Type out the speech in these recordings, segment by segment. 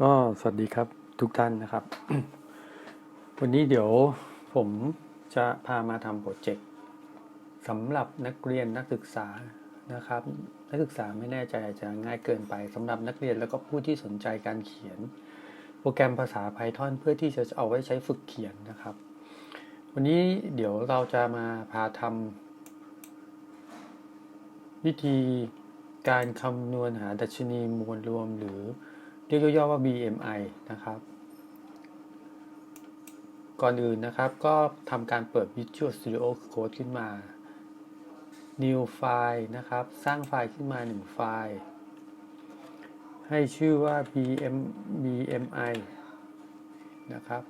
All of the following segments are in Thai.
ก็สวัสดีครับทุกท่านนะครับ วันนี้เดี๋ยวผมจะพามาทำโปรเจกต์สำหรับนักเรียนนักศึกษานะครับ นักศึกษาไม่แน่ใจอาจจะง่ายเกินไปสำหรับนักเรียนแล้วก็ผู้ที่สนใจการเขียน โปรแกรมภาษา Python เพื่อที่จะเอาไว้ใช้ฝึกเขียนนะครับ วันนี้เดี๋ยวเราจะมาพาทำวิธีการคำนวณหาดัชนีมวลรวมหรือ เรียกย่อๆว่า BMI นะครับ ก่อนอื่นนะครับก็ทำการเปิด Visual Studio Code ขึ้นมา New File นะครับ สร้างไฟล์ขึ้นมา 1 ไฟล์ ให้ชื่อว่า BM BMI นะครับ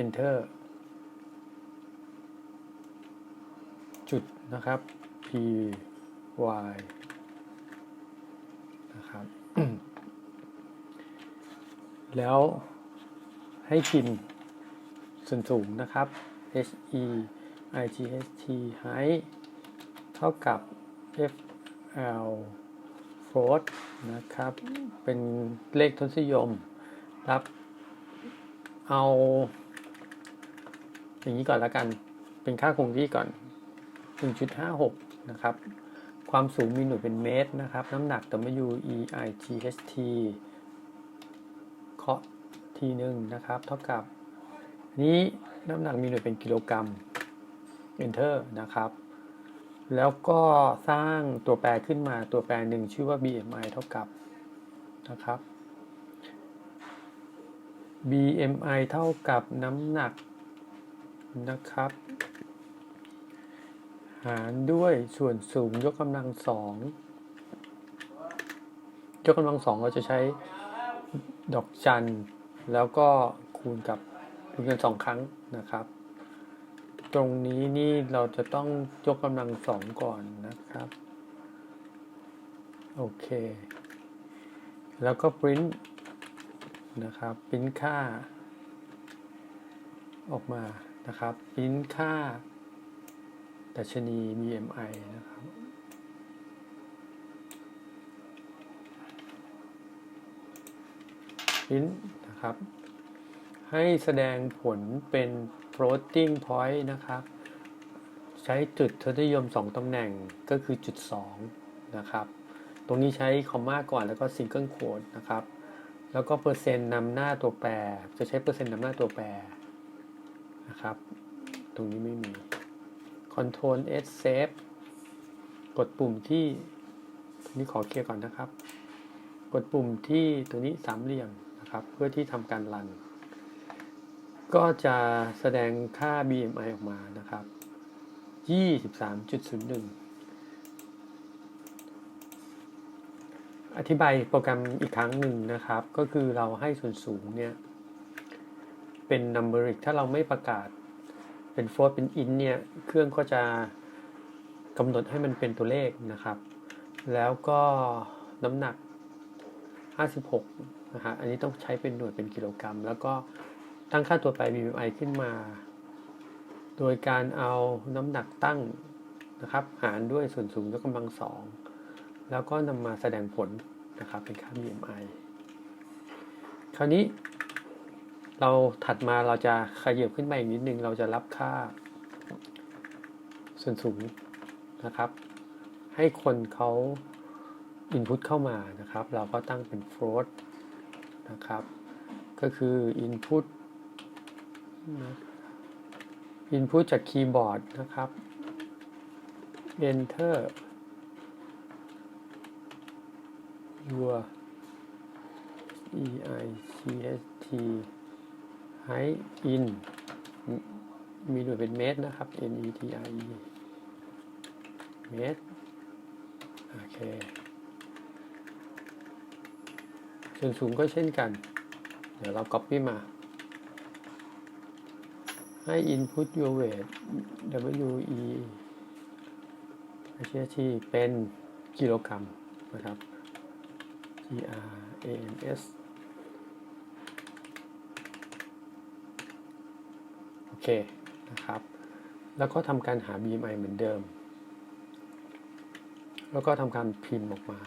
Enter จุดนะครับ P Y นะครับ แล้วให้พิมพ์ส่วนสูงนะครับ H E I G H T height เท่ากับ F L float นะครับ เป็นเลขทศนิยม รับ เอา อย่างนี้ก่อนล้วกัน เป็นค่าคงที่ก่อน 1.56 นะครับ ความสูงมีหน่วยเป็นเมตรนะครับ น้ำหนัก W E I G H T เคาะทีหนึ่งนะครับ เท่ากับนี้น้ำหนักมีหน่วยเป็นกิโลกรัม Enter นะครับ แล้วก็สร้างตัวแปรขึ้นมาตัวแปรหนึ่งชื่อว่า BMI เท่ากับนะครับ BMI เท่ากับน้ำหนักนะครับ หารด้วยส่วนสูงยกกำลังสองยกกำลังสองเราจะใช้ดอกจัน แล้วก็คูณกับคูณกันสองครั้งนะครับ ตรงนี้นี่เราจะต้องยกกำลังสองก่อนนะครับ โอเค แล้วก็ print นะครับ print ค่า ออกมานะครับ print ค่า ดัชนี BMI นะครับ print นะครับ ให้แสดงผลเป็น floating point นะครับ ใช้จุดทศนิยม 2 ตำแหน่งก็คือจุด 2 นะครับ ตรงนี้ใช้คอมมาก่อนแล้วก็ single quote นะครับ แล้วก็เปอร์เซ็นต์นำหน้าตัวแปร จะใช้เปอร์เซ็นต์นำหน้าตัวแปรนะครับ ตรงนี้ไม่มี Ctrl S Save กดปุ่มที่ตนี้ขอเคลียร์ก่อนนะครับ กดปุ่มที่ตรงนี้สามเหลี่ยมนะครับ เพื่อที่ทำการรัน ก็จะแสดงค่า BMI ออกมานะครับ 23.01 อธิบายโปรแกรมอีกครั้งหนึ่งนะครับ ก็คือเราให้ส่วนสูงเนี่ย เป็น numeric ถ้าเราไม่ประกาศ เป็น float เป็น int เนี่ยเครื่องก็จะกำหนดให้มันเป็นตัวเลขนะครับ แล้วก็น้ำหนัก 56นะฮะอันนี้ต้องใช้เป็นหน่วยเป็นกิโลกรัม แล้วก็ตั้งค่าตัวแปร BMI ขึ้นมา โดยการเอาน้ำหนักตั้งนะครับหารด้วยส่วนสูงยกกำลังสองแล้วก็นำมาแสดงผลนะครับเป็นค่า BMI คราวนี้ เราถัดมาเราจะขยับขึ้นไปอีกนิดนึง เราจะรับค่า ส่วนสูงนะครับ ให้คนเขา input เข้ามานะครับ เราก็ตั้งเป็น float นะครับ ก็คือ input นะ input จากคีย์บอร์ดนะครับ enter your e i c s t height in มีหน่วยเป็นเมตรนะครับ m e t r e เมตร โอเค ส่วนสูงก็เช่นกัน เดี๋ยวเรา copy มา ให้ input your weight w e h t เป็นกิโลกรัมนะครับ g r a m s โอ เคนะครับ แล้วก็ทำการหา BMI เหมือนเดิม แล้วก็ทำการพิมพ์ออกมา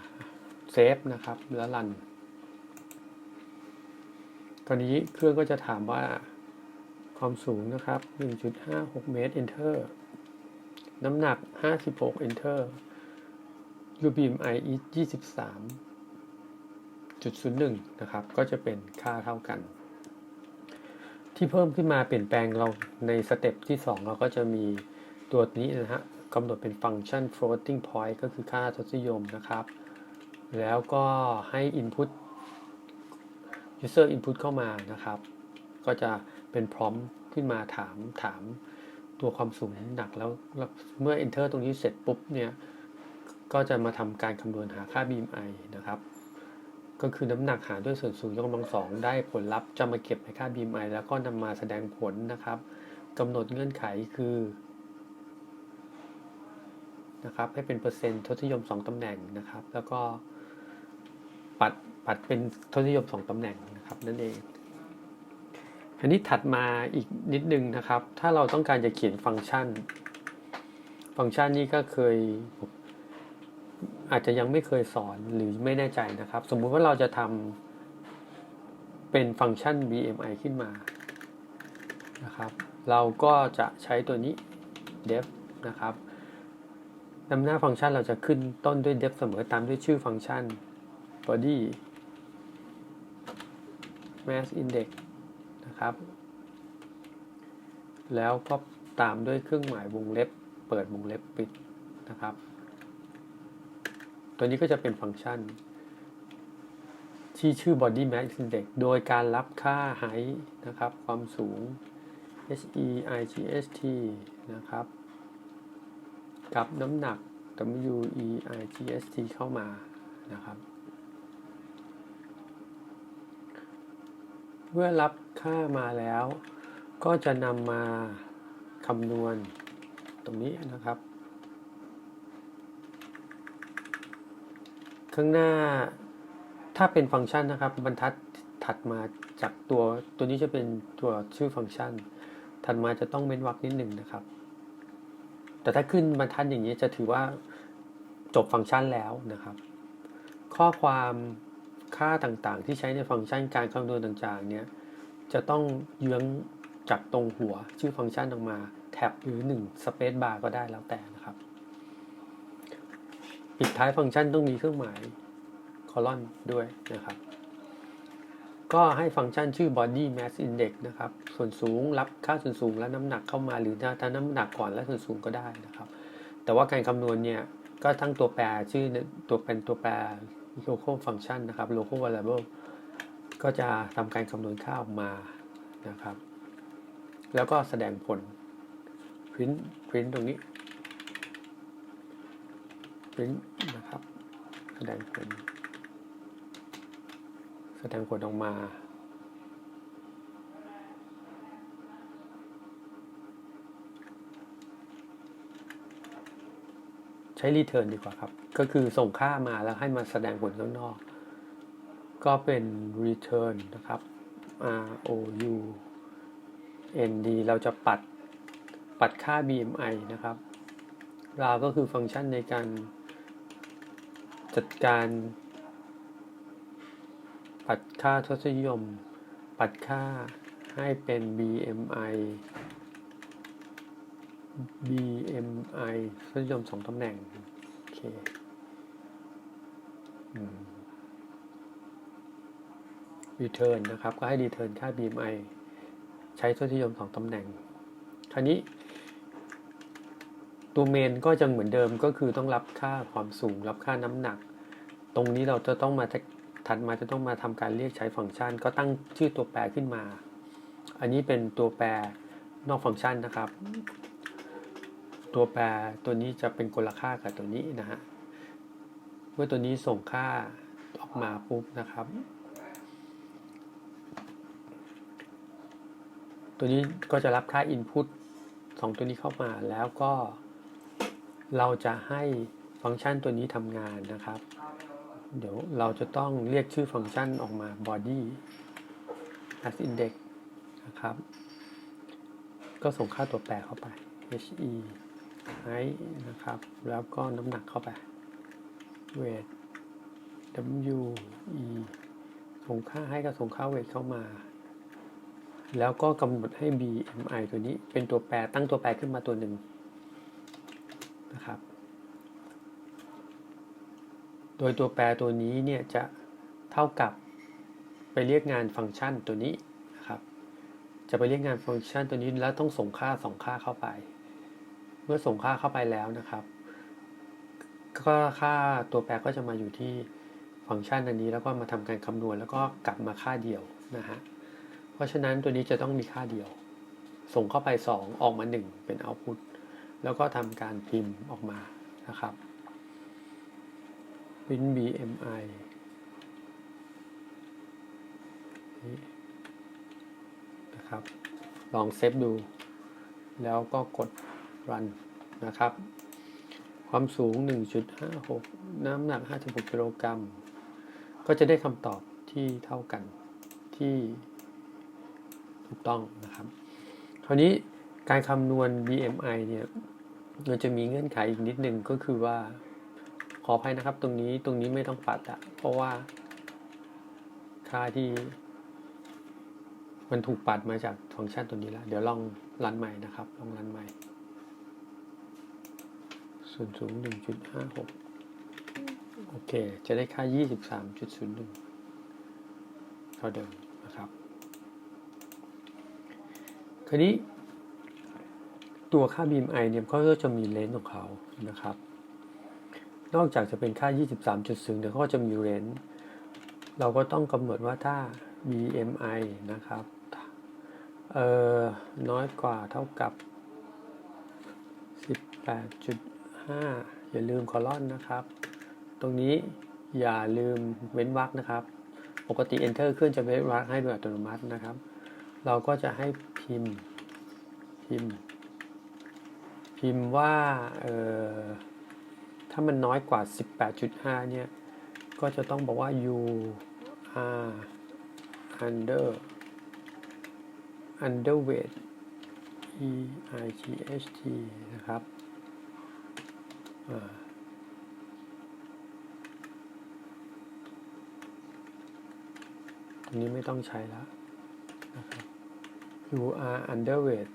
เซฟนะครับแล้วรัน ตอนนี้เครื่องก็จะถามว่าความสูงนะครับ 1.56 เมตร enter น้ำหนัก 56 enter UBMI is 23.01 นะครับ ก็จะเป็นค่าเท่ากัน ที่เพิ่มขึ้นมาเปลี่ยนแปลงเราในสเต็ปที่ 2 เราก็จะมีตัวนี้นะฮะกำหนดเป็นฟังก์ชัน floating point ก็คือค่าทศนิยมนะครับ แล้วก็ให้ input user input เข้ามานะครับ ก็จะเป็นพร้อมขึ้นมาถามถามตัวความสูงหนักแล้วเมื่อ enter ตรงนี้เสร็จปุ๊บเนี่ย ก็จะมาทำการคำนวณหาค่า BMI นะครับ ก็คือน้ำหนักหารด้วยส่วนสูงยกกำลังสองได้ผลลัพธ์จะมาเก็บในค่า BMI แล้วก็นำมาแสดงผลนะครับกำหนดเงื่อนไขคือนะครับให้เป็นเปอร์เซ็นต์ทศนิยม 2ตำแหน่งนะครับ แล้วก็ปัดปัดเป็นทศนิยม 2ตำแหน่งนะครับนั่นเองอันนี้ถัดมาอีกนิดนึงนะครับ ถ้าเราต้องการจะเขียนฟังก์ชัน ฟังก์ชันนี้ก็เคย อาจจะยังไม่เคยสอนหรือไม่แน่ใจนะครับ สมมุติว่าเราจะทำเป็นฟังก์ชัน BMI ขึ้นมานะครับ เราก็จะใช้ตัวนี้ def นะครับนำหน้าฟังก์ชันเราจะขึ้นต้นด้วย def เสมอตามด้วยชื่อฟังก์ชัน body mass index นะครับ แล้วก็ตามด้วยเครื่องหมายวงเล็บ เปิดวงเล็บปิดนะครับ ตัวนี้ก็จะเป็นฟังก์ชัน ที่ชื่อ body mass index โดยการรับค่า height นะครับ ความสูง h e i g s t นะครับ กับน้ำหนัก w e i g s t เข้ามานะครับเมื่อรับค่ามาแล้ว ก็จะนำมาคำนวณตรงนี้นะครับ ข้างหน้า ถ้าเป็นฟังก์ชันนะครับ บรรทัดถัดมาจากตัวตัวนี้จะเป็นตัวชื่อฟังก์ชัน ถัดมาจะต้องเว้นวรรคนิดหนึ่งนะครับ แต่ถ้าขึ้นบรรทัดอย่างนี้จะถือว่าจบฟังก์ชันแล้วนะครับ ข้อความค่าต่างๆ ที่ใช้ในฟังก์ชันการคำนวณต่างๆเนี่ยจะต้องเยื้องจากตรงหัวชื่อฟังก์ชันออกมาแท็บหรือ1 space bar ก็ได้แล้วแต่นะครับ ปิดท้ายฟังก์ชันต้องมีเครื่องหมายคอลอนด้วยนะครับ ก็ให้ฟังก์ชันชื่อ body mass index นะครับ ส่วนสูงรับค่าส่วนสูงและน้ำหนักเข้ามาหรือถ้าน้ำหนักก่อนและส่วนสูงก็ได้นะครับ แต่ว่าการคำนวณเนี่ยก็ทั้งตัวแปรชื่อตัวเป็นตัวแปร local function นะครับ local variable ก็จะทำการคำนวณค่าออกมานะครับ แล้วก็แสดงผล print print ตรงนี้ print นะครับ แสดงผล แสดงผลออกมา ใช้ return ดีกว่าครับ ก็คือส่งค่ามาแล้วให้มาแสดงผลข้างนอก ก็เป็น return นะครับ r o u n d เราจะปัดปัดค่า BMI นะครับ ราก็คือฟังก์ชันในการ จัดการปัดค่าทศนิยม ปัดค่าให้เป็น BMI BMI ทศนิยมสองตำแหน่ง โอเคอืม return นะครับ ก็ให้ return ค่า BMI ใช้ทศนิยมสองตำแหน่งคราวนี้ ตัวเมนก็จะเหมือนเดิมก็คือต้องรับค่าความสูง รับค่าน้ำหนัก ตรงนี้เราจะต้องมาถัดมาจะต้องมาทำการเรียกใช้ฟังก์ชัน ก็ตั้งชื่อตัวแปรขึ้นมา อันนี้เป็นตัวแปรนอกฟังก์ชันนะครับ ตัวแปรตัวนี้จะเป็นคนลค่ากับตัวนี้นะฮะเมื่อตัวนี้ส่งค่าออกมาปุ๊บนะครับ ตัวนี้ก็จะรับค่า Input 2 ตัวนี้เข้ามาแล้วก็ เราจะให้ฟังก์ชันตัวนี้ทำงานนะครับ เดี๋ยวเราจะต้องเรียกชื่อฟังก์ชันออกมา body as index นะครับ ก็ส่งค่าตัวแปรเข้าไป he height นะครับ แล้วก็น้ำหนักเข้าไป weight w e ส่งค่าให้กับส่งค่า weight เข้ามา แล้วก็กำหนดให้ BMI ตัวนี้เป็นตัวแปรตั้งตัวแปรขึ้นมาตัวหนึ่ง นะครับ โดยตัวแปรตัวนี้เนี่ยจะเท่ากับไปเรียกงานฟังก์ชันตัวนี้นะครับ จะไปเรียกงานฟังก์ชันตัวนี้แล้วต้องส่งค่าสองค่าเข้าไป เมื่อส่งค่าเข้าไปแล้วนะครับ ก็ค่าตัวแปรก็จะมาอยู่ที่ฟังก์ชันอันนี้แล้วก็มาทำการคำนวณแล้วก็กลับมาค่าเดียวนะฮะ เพราะฉะนั้นตัวนี้จะต้องมีค่าเดียว ส่งเข้าไป 2 ออกมา 1 เป็น output แล้วก็ทำการพิมพ์ออกมานะครับ print BMI นี่นะครับ ลองเซฟดู แล้วก็กด run นะครับ ความสูง 1.56 น้ำหนัก 56กิโลกรัม ก็จะได้คำตอบที่เท่ากันที่ถูกต้องนะครับ คราวนี้ การคำนวณ BMI เนี่ยมันจะมีเงื่อนไขอีกนิดนึงก็คือว่า ขออภัยนะครับตรงนี้ตรงนี้ไม่ต้องปัดอะเพราะว่า ค่าที่ มันถูกปัดมาจากฟังก์ชันตัวนี้แล้วเดี๋ยวลองรันใหม่นะครับ ลองรันใหม่ ส่วนสูง 1.56 โอเค จะได้ค่า 23.01เท่าเดิมนะครับ คราวนี้ ตัวค่า BMI เนี่ยเขาก็จะมีเลนส์ของเขานะครับ นอกจากจะเป็นค่า 23.0เนี่ยวเขาก็จะมีเลนส์เราก็ต้องกำหนดว่าถ้า BMI นะครับเอ่อน้อยกว่าเท่ากับ 18.5 อย่าลืมคอลอนนะครับ ตรงนี้อย่าลืมเว้นวรรคนะครับ ปกติ Enter ขึ้นจะเว้นวรรคให้โดยอัตโนมัตินะครับ เราก็จะให้พิมพ์พิมพ์ พิมพ์ว่าเออถ้ามันน้อยกว่า 18.5 เนี่ย ก็จะต้องบอกว่า you are under underweight e i g h t นะครับอ่าตรงนี้ไม่ต้องใช้แล้วนะครับ you are underweight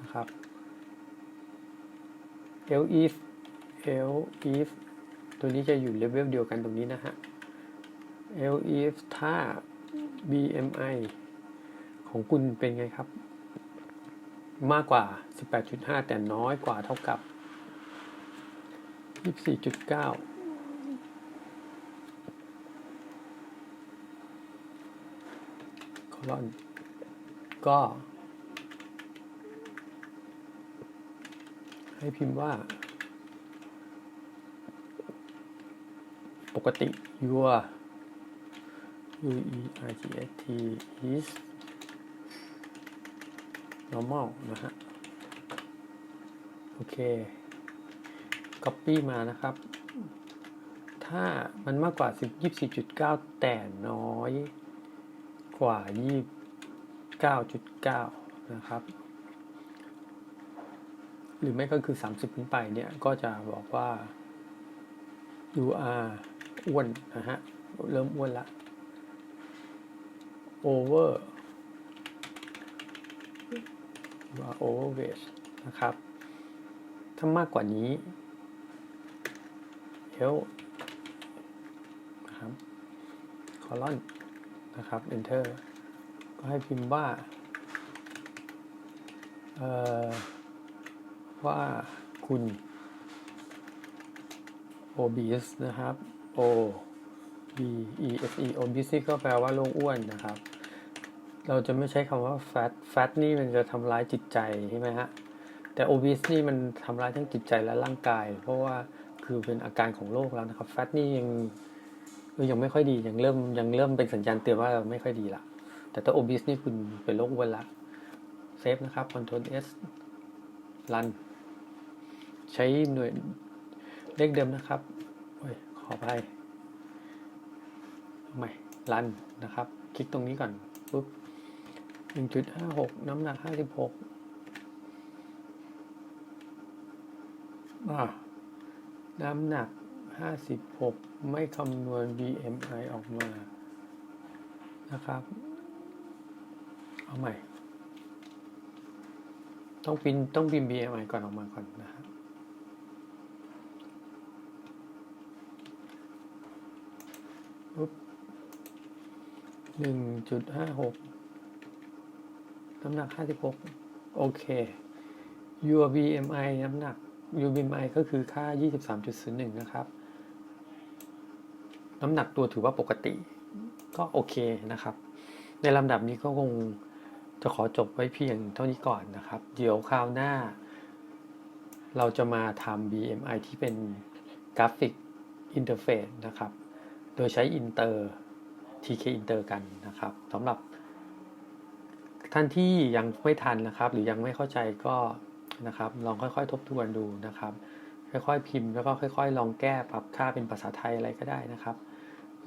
นะครับ L if L if ตัวนี้จะอยู่เลเวลเดียวกันตรงนี้นะฮะ L if ถ้า BMI ของคุณเป็นไงครับ มากกว่า 18.5 แต่น้อยกว่าเท่ากับ 24.9คอลอนก็ ให้พิมพ์ว่า ปกติ your u e r g s t is normal นะฮะ โอเค copy มานะครับ ถ้ามันมากกว่า 24.9 แต่น้อยกว่า 29.9 นะครับ หรือไม่ก็คือ 30 ขึ้นไปเนี่ย ก็จะบอกว่า you are อ้วนนะฮะ เริ่มอ้วนละ over you are overweight นะครับ ถ้ามากกว่านี้ L นะครับ colon นะครับ enter ก็ให้พิมพ์ว่า เอ่อ ว่าคุณ obese นะครับ o b e s e obese ก็แปลว่าโรคอ้วนนะครับ เราจะไม่ใช้คำว่า fat fat นี่มันจะทำร้ายจิตใจใช่ไหมฮะ แต่ obese นี่มันทำร้ายทั้งจิตใจและร่างกาย เพราะว่าคือเป็นอาการของโรคแล้วนะครับ fat นี่ยังยังไม่ค่อยดี ยังเริ่มยังเริ่มเป็นสัญญาณเตือนว่าไม่ค่อยดีละแต่ถ้า obese นี่คุณเป็นโรคอ้วนละเซฟนะครับ Ctrl S run ใช้หน่วยเลขเดิมนะครับโอ้ยขอไปเอาใหม่ run นะครับ คลิกตรงนี้ก่อนปุ๊บ1.56 น้ำหนัก 56 น้ำหนัก 56 ไม่คำนวณ BMI ออกมานะครับ เอาใหม่ ต้องพิมพ์ต้องพิมพ์ BMI ก่อนออกมาก่อนนะครับ หนึ่งจุดห้าหกน้ำหนักห้าสิบหกโอเค your BMI น้ำหนัก your BMI ก็คือค่า 23.01 นะครับ น้ำหนักตัวถือว่าปกติ ก็โอเคนะครับ ในลำดับนี้ก็คงจะขอจบไว้เพียงเท่านี้ก่อนนะครับ เดี๋ยวคราวหน้า เราจะมาทำ BMI ที่เป็นกราฟิกอินเทอร์เฟซนะครับ โดยใช้อินเตอร์ TK อินเตอร์กันนะครับสำหรับ ท่านที่ยังไม่ทันนะครับ หรือยังไม่เข้าใจก็นะครับ ลองค่อยๆ ทบทวนดูนะครับ ค่อยๆ พิมพ์แล้วก็ค่อย ๆ ลองแก้ปรับค่าเป็นภาษาไทยอะไรก็ได้นะครับ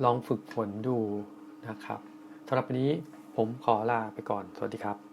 ลองฝึกฝนดูนะครับสำหรับวันนี้ผมขอลาไปก่อน สวัสดีครับ